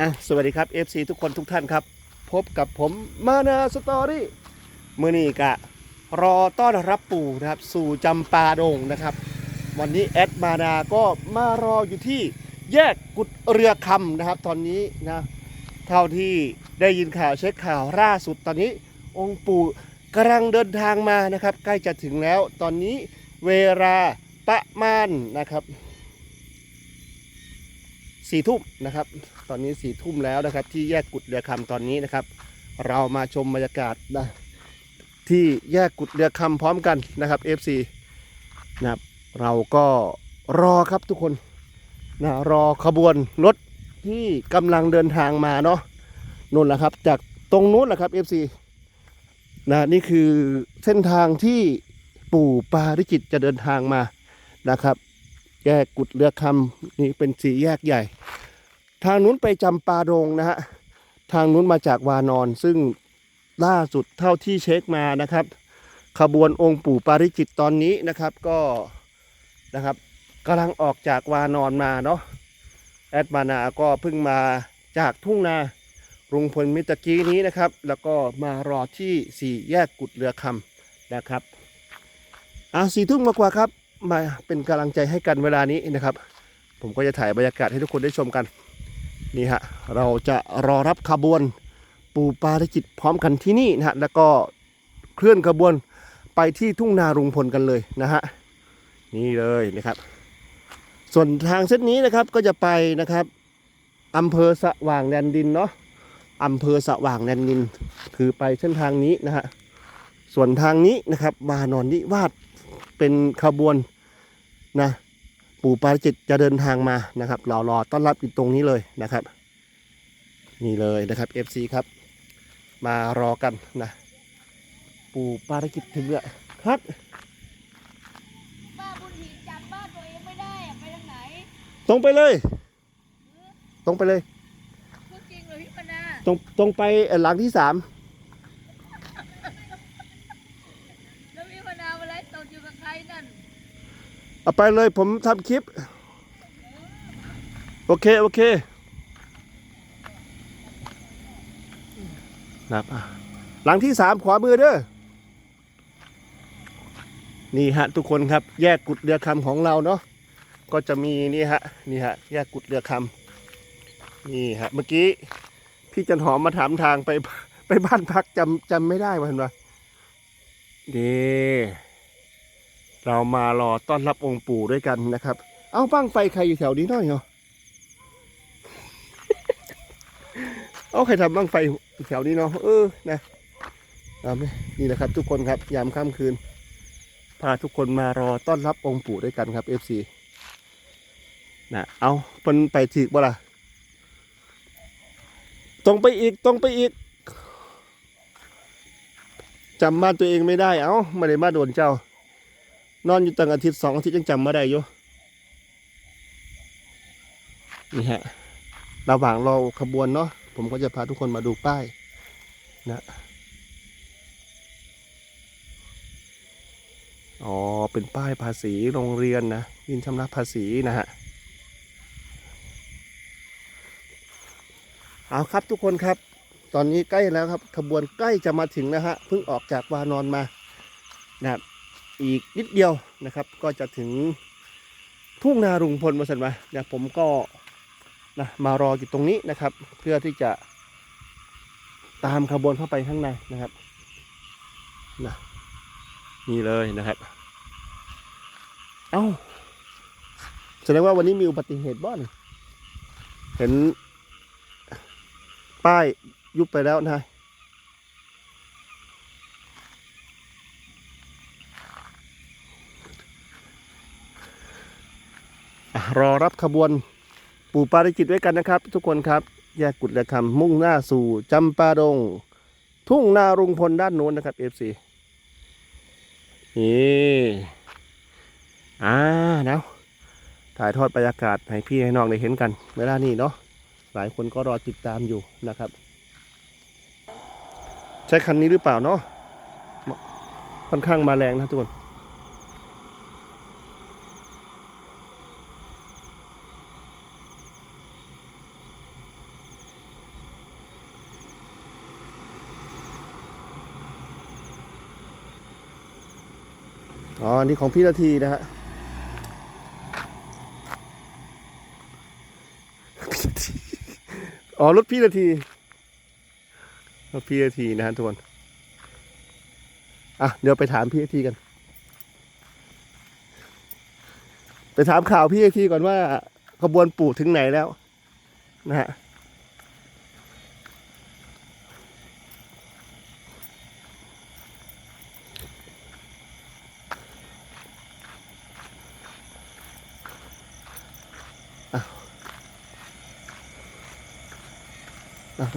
อะสวัสดีครับ FC ทุกคนทุกท่านครับ พบกับผมมานาสตอรี่มือนี้กะรอต้อนรับปู่นะครับ สู่จำปาดงนะครับ วันนี้แอดมานาก็มารออยู่ที่แยกกุดเรือคำนะครับ ตอนนี้นะเท่าที่ได้ยินข่าวเช็คข่าวล่าสุดตอนนี้ องค์ปู่กำลังเดินทางมานะครับ ใกล้จะถึงแล้วตอนนี้เวลาประมาณนะครับ สี่ทุ่มนะครับ ตอนนี้สี่ทุ่มแล้วนะครับ ที่แยกกุดเรือคำตอนนี้นะครับ เรามาชมบรรยากาศนะที่แยกกุดเรือคำพร้อมกันนะครับ FC นะครับเราก็รอครับทุกคนนะรอขบวนรถที่กำลังเดินทางมาเนาะนู่นแหละครับ จากตรงนู้นแหละครับ FC นะนี่คือเส้นทางที่ปู่ปาริจิตจะเดินทางมานะครับ แยกกุดเรือคำนี่เป็นสี่แยกใหญ่ ทางนู้นไปจำปาดงนะฮะทางนู้นมาจากวานอน ซึ่งล่าสุดเท่าที่เช็คมานะครับ ขบวนองค์ปู่ปาริจิตตอนนี้นะครับก็นะครับกำลังออกจากวานอนมาเนาะแอดมานาก็เพิ่งมาจากทุ่งนารุงพลมิตรกี้นี้นะครับ แล้วก็มารอที่สี่แยกกุดเรือคำนะครับอะสี่ทุ่มากว่าครับ มาเป็นกำลังใจให้กันเวลานี้นะครับ ผมก็จะถ่ายบรรยากาศให้ทุกคนได้ชมกันนี่ฮะเราจะรอรับขบวนปูปาริจิตพร้อมกันที่นี่นะฮะแล้วก็เคลื่อนขบวนไปที่ทุ่งนารุงพลกันเลยนะฮะนี่เลยนะครับ ส่วนทางเส้นนี้นะครับก็จะไปนะครับอำเภอสว่างแดนดินเนาะอำเภอสว่างแดนดิน คือไปเส้นทางนี้นะฮะส่วนทางนี้นะครับวานอนนิวาสเป็นขบวน นะปู่ปาริจิตจะเดินทางมานะครับเรารอต้อนรับอยู่ตรงนี้เลยนะครับ นี่เลยนะครับ FC ครับ มารอกันนะ ปู่ปาริจิตถึงแล้วครับป้าบุญหินจำบ้านตัวเองไม่ได้อะไปทางไหนตรงไปเลย ตรงไปเลย พูดจริงเหรอพี่ปนาตรงตรงไปเอ่อหลังที่สาม แล้วพี่ปนาเวลาตกอยู่กับใครนั่น เอาไปเลยผมทำคลิป โอเค โอเคนะครับหลังที่สามขวามือเด้อนี่ฮะทุกคนครับ แยกกุดเรือคำของเราเนาะก็จะมีนี่ฮะนี่ฮะแยกกุดเรือคำนี่ฮะเมื่อกี้พี่จันหอมมาถามทางไปไปบ้านพักจำจำไม่ได้ว่าเห็นปะนี่ เรามารอต้อนรับองค์ปู่ด้วยกันนะครับ เอาบ้างไฟใครอยู่แถวนี้หน่อยเหรอเอาใครทำบ้างไฟแถวนี้เนาะเออนะนี่นะครับ ทุกคนครับยามค่ำคืน พาทุกคนมารอต้อนรับองค์ปู่ด้วยกันครับ FC นะเอาเพิ่นไปถึกบ่ล่ะตรงไปอีกตรงไปอีกจำบ้านตัวเองไม่ได้เอ้าไม่ได้มาโดนเจ้า นอนอยู่ตั้งอาทิตย์สองอาทิตย์ยังจำไม่ได้อยู่นี่ฮะระหว่างรอขบวนเนาะผมก็จะพาทุกคนมาดูป้ายนะอ๋อ เป็นป้ายภาษีโรงเรียนนะยินชำระภาษีนะฮะ เอาครับทุกคนครับ ตอนนี้ใกล้แล้วครับ ขบวนใกล้จะมาถึงนะฮะ เพิ่งออกจากวานอนมานะครับ อีกนิดเดียวนะครับ ก็จะถึงทุ่งนารุงพลมาสันมาเนี่ยผมก็นะมารออยู่ตรงนี้นะครับ เพื่อที่จะตามขบวนเข้าไปข้างในนะครับนะนี่เลยนะครับ เอ้าแสดงว่าวันนี้มีอุบัติเหตุบ้านเห็นป้ายยุบไปแล้วนะ รอรับขบวนปู่ปาริจิตไว้กันนะครับ ทุกคนครับแยกกุดและคำมุ่งหน้าสู่จำปาดง ทุ่งนารุงพลด้านโน้นนะครับ FC นี่อ่าเนาะถ่ายทอดบรรยากาศให้พี่ให้น้องได้เห็นกันเวลานี้เนาะหลายคนก็รอติดตามอยู่นะครับ ใช้คันนี้หรือเปล่าเนาะค่อนข้างมาแรงนะทุกคน อ๋ออันนี่ของพี่นาทีนะฮะอ๋อรถพี่นาทีรถพี่นาทีนะฮะทุกคนอะเดี๋ยวไปถามพี่นาทีกัน ไปถามข่าวพี่นาทีก่อนว่าขบวนปู่ถึงไหนแล้ว นะฮะ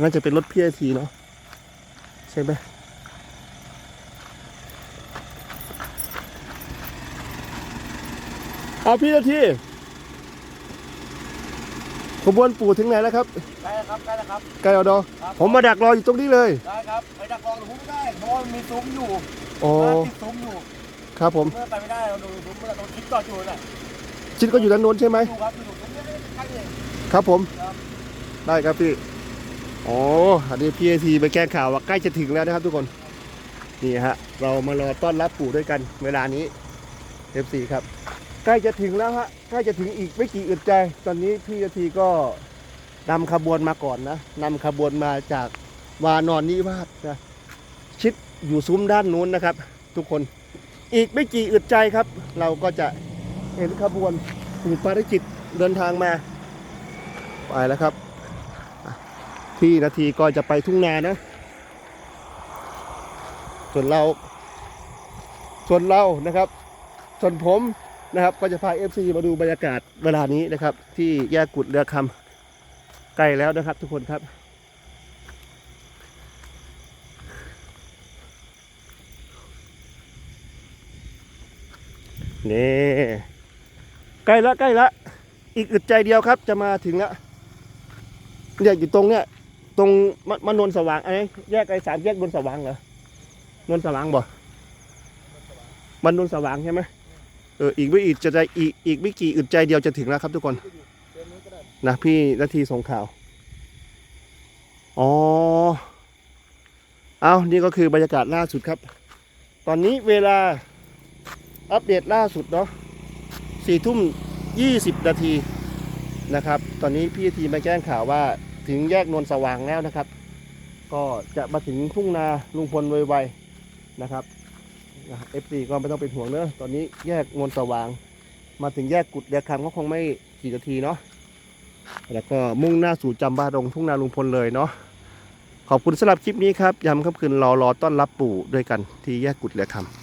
น่าจะเป็นรถพี่นาทีเนาะใช่ไหมเอาพี่นาทีขบวนปู่ถึงไหนแล้วครับใกล้แล้วครับใกล้แล้วครับ ไกลเอาดอครับ ผมมาดักรออยู่ตรงนี้เลย ได้ครับไปดักรอหนูไม่ได้เพราะว่ามันมีซุ้มอยู่โอ้บ้านติดซุ้มอยู่ครับผม เมื่อไปไม่ได้เราดูซุ้มเมื่อตรงคิดจอดอยู่น่ะชิดก็อยู่ด้านโน้นใช่ไหมดูครับอยู่ตรงนี้ใกล้เลย ครับผม ครับ ได้ครับพี่ อ๋ออันนี้พี่ทีไปแก้ข่าวว่าใกล้จะถึงแล้วนะครับทุกคนนี่ฮะเรามารอต้อนรับปู่ด้วยกันเวลานี้ F4 ครับ ใกล้จะถึงแล้วฮะใกล้จะถึงอีกไม่กี่อึดใจ ตอนนี้พี่ทีก็นำขบวนมาก่อนนะนำขบวนมาจากวานอนนิวาสนะชิดอยู่ซุ้มด้านนู้นนะครับ ทุกคนอีกไม่กี่อึดใจครับ เราก็จะเห็นขบวนปู่ปาริจิตเดินทางมา ไปแล้วครับ พี่นาทีก็จะไปทุ่งนานะ ส่วนเรา ส่วนเรานะครับ ส่วนผมนะครับ ก็จะพา FC มาดูบรรยากาศเวลานี้นะครับ ที่แยกกุดเรือคำใกล้แล้วนะครับ ทุกคนครับนี่ใกล้ละใกล้ละ อีกอึดใจเดียวครับ จะมาถึงล้วเนี่ยอยู่ตรงเนี้ย ตรงมมานนสว่างไอ้แยกไอ้สามแยกนนสว่างเหรอนนสว่างบ่มันนนสว่างใช่ไหมเอออีกไม่อีกจะได้อีกอีกไม่กี่อึดใจเดียวจะถึงแล้วครับทุกคนนะพี่นาทีส่งข่าวอ๋อเอานี่ก็คือบรรยากาศล่าสุดครับ ตอนนี้เวลาอัปเดตล่าสุดเนาะสี่ทุ่ม20นาทีนะครับ ตอนนี้พี่ทีมาแจ้งข่าวว่า ถึงแยกนวลสว่างแล้วนะครับ ก็จะมาถึงทุ่งนาลุงพลไวๆนะครับเอฟซีก็ไม่ต้องเป็นห่วงเนอะตอนนี้แยกนวลสว่าง มาถึงแยกกุดเดียคำก็คงไม่กี่นาทีเนาะแล้วก็มุ่งหน้าสู่จำบาดงทุ่งนาลุงพลเลยเนาะขอบคุณสำหรับคลิปนี้ครับย้ำค่ำคืนรอรอต้อนรับปู่ด้วยกันที่แยกกุดเดียคำ